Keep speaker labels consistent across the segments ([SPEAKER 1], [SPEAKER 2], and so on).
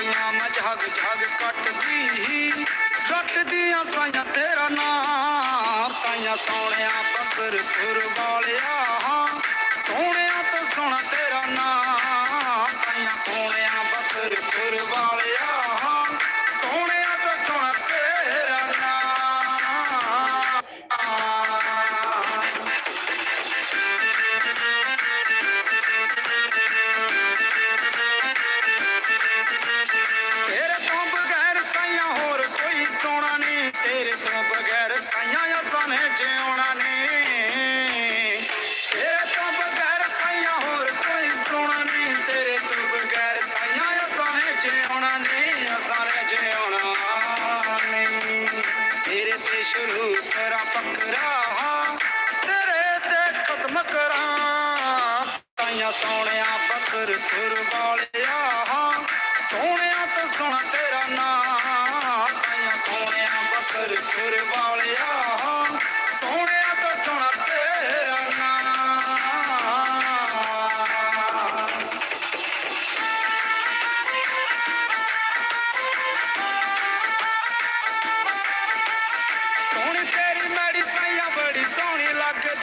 [SPEAKER 1] ਕਾਲੀਆਂ ਮੈਂ ਜਗ ਜਗ ਕੱਟਦੀ। ਕੱਟਦੀਆਂ ਸਾਈਆਂ ਤੇਰਾ ਨਾਮ। ਸਾਈਆਂ ਸੋਹਣਿਆ ਬਕਰਪੁਰ ਵਾਲਿਆ। ਸੋਹਣਿਆ ਤੇ ਸੋਹਣਾ ਤੇਰਾ ਨਾਮ। ਸਾਈਆਂ ਸੋਹਣਿਆ ਬਕਰਪੁਰ ਵਾਲਿਆ। ਸੋਹਣਿਆ ਸਾਈਆਂ ਨੇ। ਜਿਉਣਾ ਨਹੀਂ ਤੇਰੇ ਤੋਂ ਬਗੈਰ ਸਾਈਆਂ ਹੋਰ ਕੋਈ ਸੋਣਾ ਨਹੀਂ ਤੇਰੇ ਤੋਂ ਬਗੈਰ ਸਾਈਆਂ ਅਸਾਂ ਨੇ ਜਿਉਣਾ ਨਹੀਂ ਅਸਾਂ ਨੇ ਜਿਉਣਾ ਨਹੀਂ ਤੇਰੇ ਤੇ ਸ਼ੁਰੂ ਕਰਾਂ ਫਕਰਾ, ਤੇਰੇ ਤੇ ਖਤਮ ਕਰਾਂ। ਸਾਈਆਂ ਸੋਹਣਿਆ ਬਕਰ ਤੁਰ ਵਾਲਿਆ, ਸੋਹਣਿਆ ਤੇ ਸੋਹਣਾ ਤੇਰਾ ਨਾਂ। ਸਾਈਆਂ ਸੋਹਣਿਆ ਬਕਰ ਤੁਰ ਵਾਲਿਆ।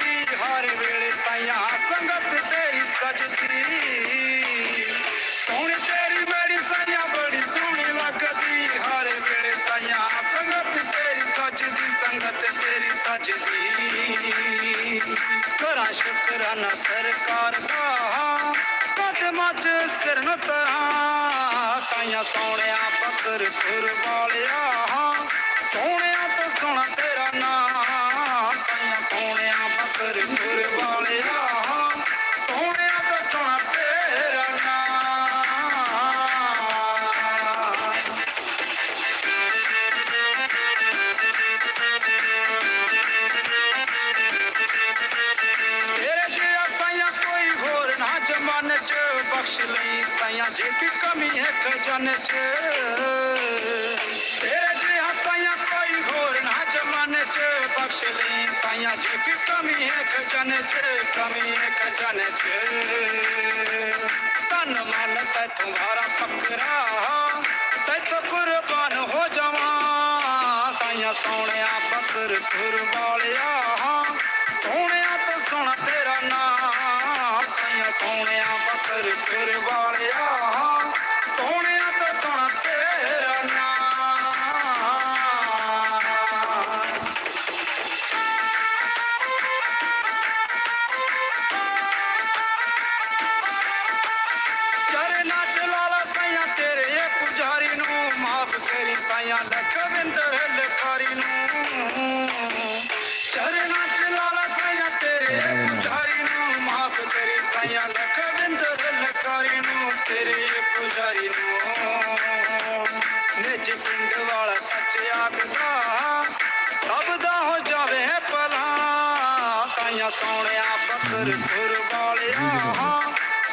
[SPEAKER 1] ਲੱਗਦੀ ਹਰ ਵੇਲੇ ਸਾਈਆਂ, ਸੰਗਤ ਤੇਰੀ ਸਜਦੀ। ਸੋਹਣੀ ਤੇਰੀ ਮੇਰੀ ਸਾਈਆਂ, ਬੜੀ ਸੋਹਣੀ ਲੱਗਦੀ। ਹਰ ਵੇਲੇ ਸਾਈਆਂ, ਸੰਗਤ ਤੇਰੀ ਸਜਦੀ, ਸੰਗਤ ਤੇਰੀ ਸਜਦੀ। ਕਰਾਂ ਸ਼ੁਕਰਾਨਾ ਸਰਕਾਰ ਦਾ, ਕਦਮਾਂ 'ਚ ਸਿਰ ਨੂੰ ਤਰਾਂ ਸਾਈਆਂ ਸੋਹਣਿਆ ਬਕਰ ਤੁਰ ਵਾਲਿਆ। ਸੋਹਣਿਆ ਤੇ ਸੋਹਣਾ ਤੇਰਾ ਨਾਂ। ਸਾਈਆਂ ਸੋਹਣਿਆ ਬਕਰ ਤੁਰ ਵਾਲਿਆ, ਸੋਹਣਿਆ ਤੇ ਸੋਹਣਾ ਤੇਰਾ ਨਾਂ। ਤੇਰੇ ਜਿਹਾ ਸਾਈਆਂ ਕੋਈ ਹੋਰ ਨਾ, ਜਮਾਨੇ ਚ ਬਖਸ਼ ਲਈ ਸਾਈਆਂ। ਜੇ ਕੀ ਕਮੀ ਹੈ ਖਜ਼ਾਨੇ ਚ। ਬਖਸ਼ ਲਈ ਸਾਈਆਂ ਜੇ ਕੀ ਕਮੀ ਹੈ ਖਜ਼ਾਨੇ ਚ ਕਮੀ ਹੈ ਖਜ਼ਾਨੇ ਚ ਤਨ ਮਨ ਤੈ ਤੁਹਾਰਾ ਫਕਰਾ ਤੈ ਤੋ ਕੁਰਬਾਨ ਹੋ ਜਾਵਾਂ ਸਾਈਆਂ ਸੋਹਣਿਆ ਬਕਰ ਤੁਰ ਵਾਲਿਆ ਸੋਹਣਿਆ ਤੇ ਸੋਹਣਾ ਤੇਰਾ ਨਾਂ ਸਾਈਆਂ ਸੋਹਣਿਆ ਬਕਰ ਤੁਰ ਵਾਲਿਆ ਨੂੰ ਚਰਨਾ ਚਲਾਲਾ ਸਾਈਆਂ ਤੇਰੇ ਪੁਜਾਰੀ ਨੂੰ, ਮਾਫ ਕਰੀ ਸਾਈਆਂ ਲਖਵਿੰਦਰ ਲਕਾਰੀ ਨੂੰ, ਤੇਰੇ ਪੁਜਾਰੀ ਨੂੰ। ਨਿਜ ਪਿੰਡ ਵਾਲਾ ਸੱਚ ਆਖਦਾ, ਸਭ ਦਾ ਹੋ ਜਾਵੇ ਭਲਾ। ਸਾਈਆਂ ਸੋਹਣਿਆ, ਬਕਰ ਤੁਰ ਵਾਲਿਆ,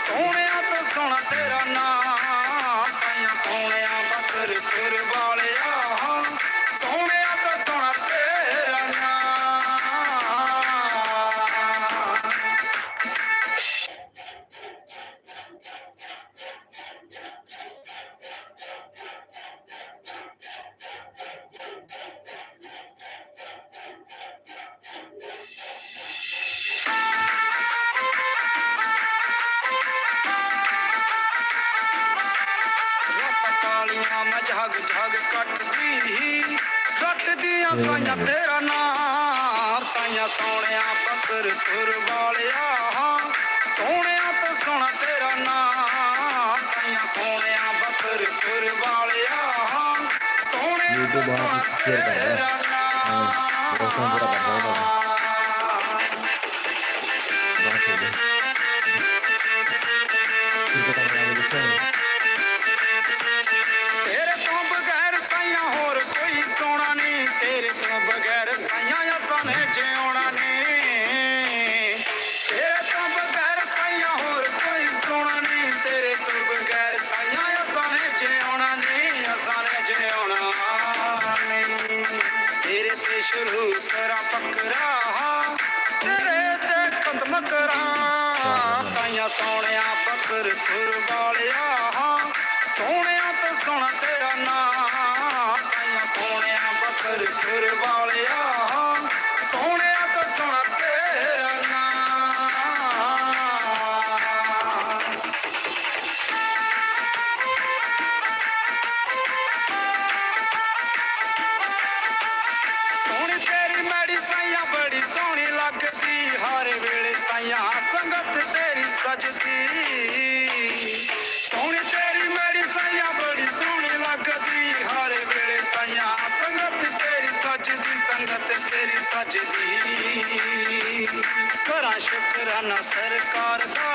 [SPEAKER 1] ਸੋਹਣਿਆ ਤਾਂ ਸੋਹਣਾ ਤੇਰਾ ਨਾਂ। ਸਾਈਆਂ ਸੋਹਣਿਆ, ਬਕਰ ਤੁਰ ਵਾਲਿਆ। ਮੈਂ ਜਗ ਜਗ ਕੱਟਦੀ ਕੱਟਦੀਆਂ ਸਾਈਆਂ ਤੇਰਾ ਨਾਂ ਸਾਈਆਂ ਸੋਹਣਿਆ ਬਕਰ ਤੁਰ ਵਾਲਿਆ ਸੋਹਣਿਆ ਤੇ ਸੋਹਣਾ ਤੇਰਾ ਨਾਂ ਸਾਈਆਂ ਸੋਹਣਿਆ ਬਕਰ ਤੁਰ ਵਾਲਿਆ ਸੋਹਣਿਆ
[SPEAKER 2] ਤੋਂ
[SPEAKER 1] ਸੋਹਣਾ
[SPEAKER 2] ਦਿਓ।
[SPEAKER 1] ਤੇਰਾ ਨਾਂ
[SPEAKER 2] ਹਾਂ, ਰੋਸ਼ਨ ਸੋਹਣਿਆ ਬਕਰਪੁਰ ਵਾਲਿਆ ਹਾਂ। ਸੋਹਣਿਆ ਤੇ
[SPEAKER 1] ਸੁਣ ਤੇਰਾ ਨਾਂ। ਸਾਈਆਂ ਸੋਹਣਿਆ ਬਕਰਪੁਰ ਵਾਲਿਆ ਸੋਹਣਿਆ ਸਜਦੀ ਸੋਹਣੀ ਤੇਰੀ ਮੇਰੀ ਸਾਈਆਂ ਬੜੀ ਸੋਹਣੀ ਲੱਗਦੀ। ਹਰ ਵੇਲੇ ਸਾਈਆਂ ਸੰਗਤ ਤੇਰੀ ਸਜਦੀ, ਸੰਗਤ ਤੇਰੀ ਸਜਦੀ। ਕਰਾਂ ਸ਼ੁਕਰਾਨਾ ਸਰਕਾਰ ਦਾ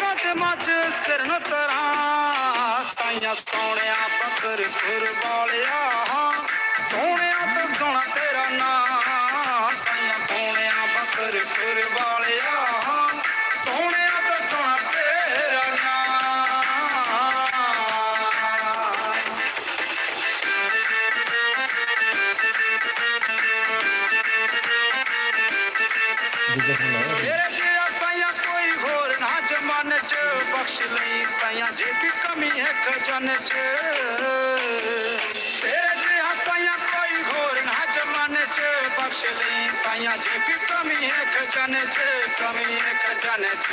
[SPEAKER 1] ਕਦਮਾਂ 'ਚ ਸਿਰ ਨੂੰ ਤਰਾਂ। ਸਾਈਆਂ ਸੋਹਣਿਆ ਬੱਕਰ ਖੁਰ ਵਾਲਿਆ, ਸੋਹਣਿਆ ਤੇ ਸੋਹਣਾ ਤੇਰਾ ਨਾਂ। ਸਾਈਆਂ ਸੋਹਣਿਆ ਬੱਕਰ ਖੁਰ ਵਾਲਿਆ ਸੋਹਣਿਆ ਤੇ ਲਈ ਜੇ ਵੀ ਕਮੀ ਹੈ ਖਜ਼ਾਨੇ ਚ? ਤੇਰੇ ਜਿਹਾ ਸਾਈਆਂ ਕੋਈ ਹੋਰ ਨਾ ਜਮਾਨੇ ਚ। ਬਖਸ਼ ਲਈ ਸਾਈਆਂ ਜੇ ਵੀ ਕਮੀ ਹੈ ਖਜ਼ਾਨੇ ਚ? ਕਮੀ ਹੈ ਖਜ਼ਾਨੇ ਚ।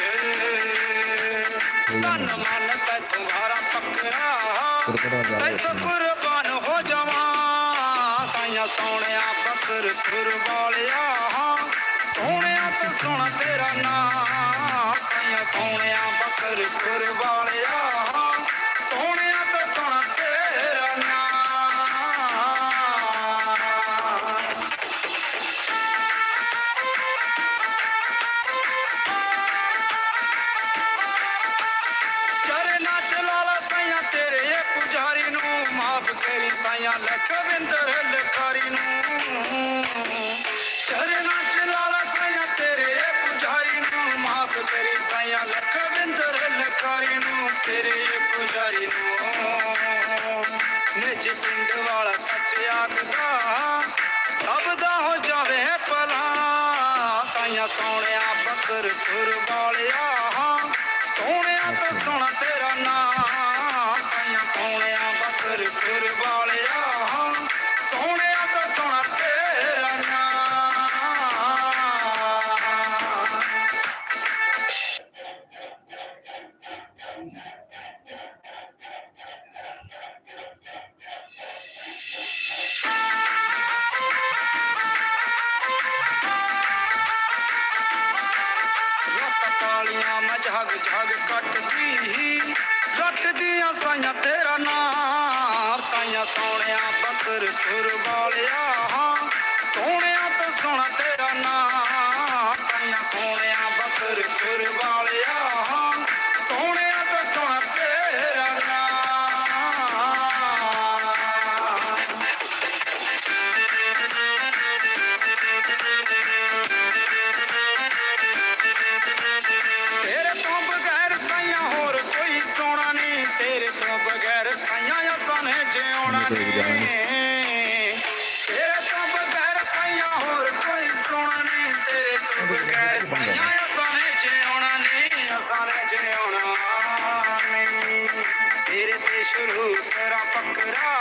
[SPEAKER 1] ਤਨ ਮਨ ਤੈ ਤੁਹਾਰਾ ਫਕਰਾ।
[SPEAKER 2] ਕੁਰਕਰਾ
[SPEAKER 1] ਤੈ
[SPEAKER 2] ਰਿਹਾ
[SPEAKER 1] ਕੁਰਬਾਨ ਹੋ ਜਾਵਾਂ। ਸਾਈਆਂ ਸੋਹਣਿਆ ਬੱਕਰ ਖੁਰ ਵਾਲਿਆ ਸੋਹਣਿਆ ਤੇ ਸੋਹਣਾ ਤੇਰਾ ਨਾਂ ਸਾਈਆਂ ਸੋਹਣਿਆ ਬੱਕਰ ਖੁਰ ਵਾਲਿਆ। ਸੋਹਣਿਆ ਤੇ ਸੋਹਣਾ ਤੇਰਾ ਨਾਂ ਚਰਨਾ ਚਲਾਲਾ ਸਾਈਆਂ ਤੇਰੇ ਇਹ ਪੁਜਾਰੀ ਨੂੰ। ਮਾਫ ਕਰੀ ਸਾਈਆਂ ਲਖਵਿੰਦਰ ਲਖਾਰੀ ਨੂੰ। ਚਰਨਾ ਚਲਾਲਾ ਲਖਾਰੀ ਨੂੰ, ਤੇਰੇ ਇਹ ਪੁਜਾਰੀ ਨੂੰ। ਨਿਜ ਪਿੰਡ ਵਾਲਾ ਸੱਚ ਆਖਦਾ, ਸਭ ਦਾ ਹੋ ਜਾਵੇ ਭਲਾ। ਸਾਈਆਂ ਸੋਹਣਿਆ ਬੱਕਰ ਖੁਰ ਵਾਲਿਆ, ਸੋਹਣਿਆ ਤੇ ਸੋਹਣਾ ਕਾਲੀਆਂ ਮੈਂ ਕੱਟਦੀ ਰੱਟਦੀਆਂ ਸਾਈਆਂ ਤੇਰਾ ਨਾਂ ਸਾਈਆਂ ਸੋਹਣਿਆ ਬੱਕਰ ਖੁਰ ਵਾਲਿਆ ਸੋਹਣਿਆ ਤੇ ਸੋਹਣਾ ਤੇਰਾ ਨਾਂ ਸਾਈਆਂ ਸੋਹਣਿਆ ਬੱਕਰ ਖੁਰ ਵਾਲਿਆ ਤੇਰੇ ਤੋਂ ਬਗੈਰ ਸਾਈਆਂ ਅਸਾਂ ਨੇ ਜਿਉਣਾ ਨਹੀਂ ਤੇਰੇ ਤੋਂ ਬਗੈਰ ਸਾਈਆਂ ਹੋਰ ਕੋਈ ਸੋਣਾ ਨਹੀਂ। ਤੇਰੇ ਤੋਂ ਬਗੈਰ ਸਾਈਆਂ ਅਸਾਂ ਨੇ ਜਿਉਣਾ ਨਹੀਂ ਅਸਾਂ ਨੇ ਜਿਉਣਾ ਨਹੀਂ। ਤੇਰੇ ਤੇ ਸ਼ੁਰੂ ਕਰਾਂ ਫਕਰਾ